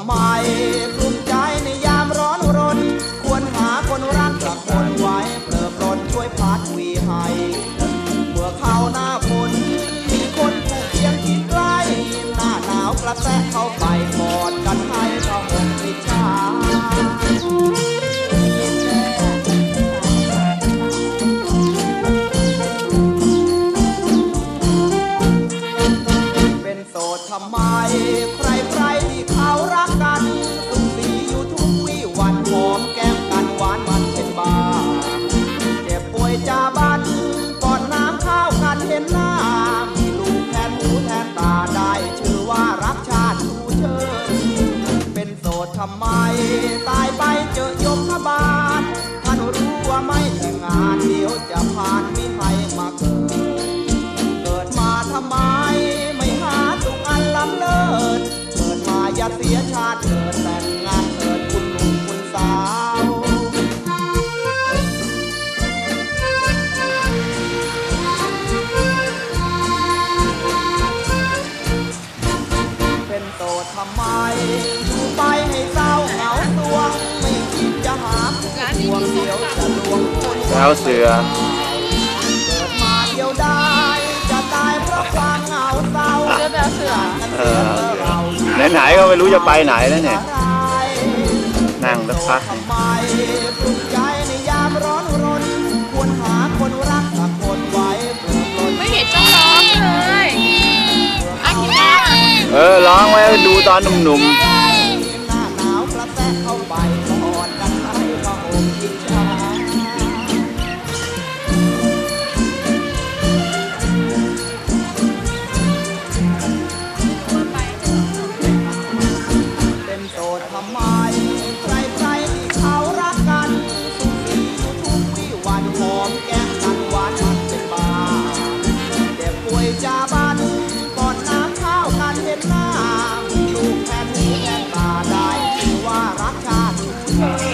ำไมกลุ้มใจในยามร้อนรน ควรหาคนรักสักคนไว้เปลือปรนช่วยพัดวีให้เมื่อเข้าหน้าฝนมีคนผูกเคียงที่ใกล้หน้าหนาวกระแทกเข้าไป อย่าเสียชาติเกิดแต่งงานเกิดคุณหนุ่มคุณสาว เป็นโสดทำไมอยู่ไปให้เศร้าเหงาสวง ไม่คิดจะหาคู่ควงเดียวจะลวงคนแล้วเสือ เกิดมาเดียวได้ จะตายเพราะความเหงาเศร้าเสื้อแบบเสือ เออ ไหนๆก็ไม่รู้จะไปไหนแล้วเนี่ย นั่งสักพักทำไมปลุกใจในยามร้อนรนควรหาคนรักสักคนไว้เพื่อปลดไม่เห็นต้องร้องเลยอากิระเออร้องไว้ดูตอนหนุ่มห จ็บป่วยจาบันก่อนน้ำข้าวกันเห็นหน้าลูกแทนหูแทนตาได้ชื่อว่ารักชาติ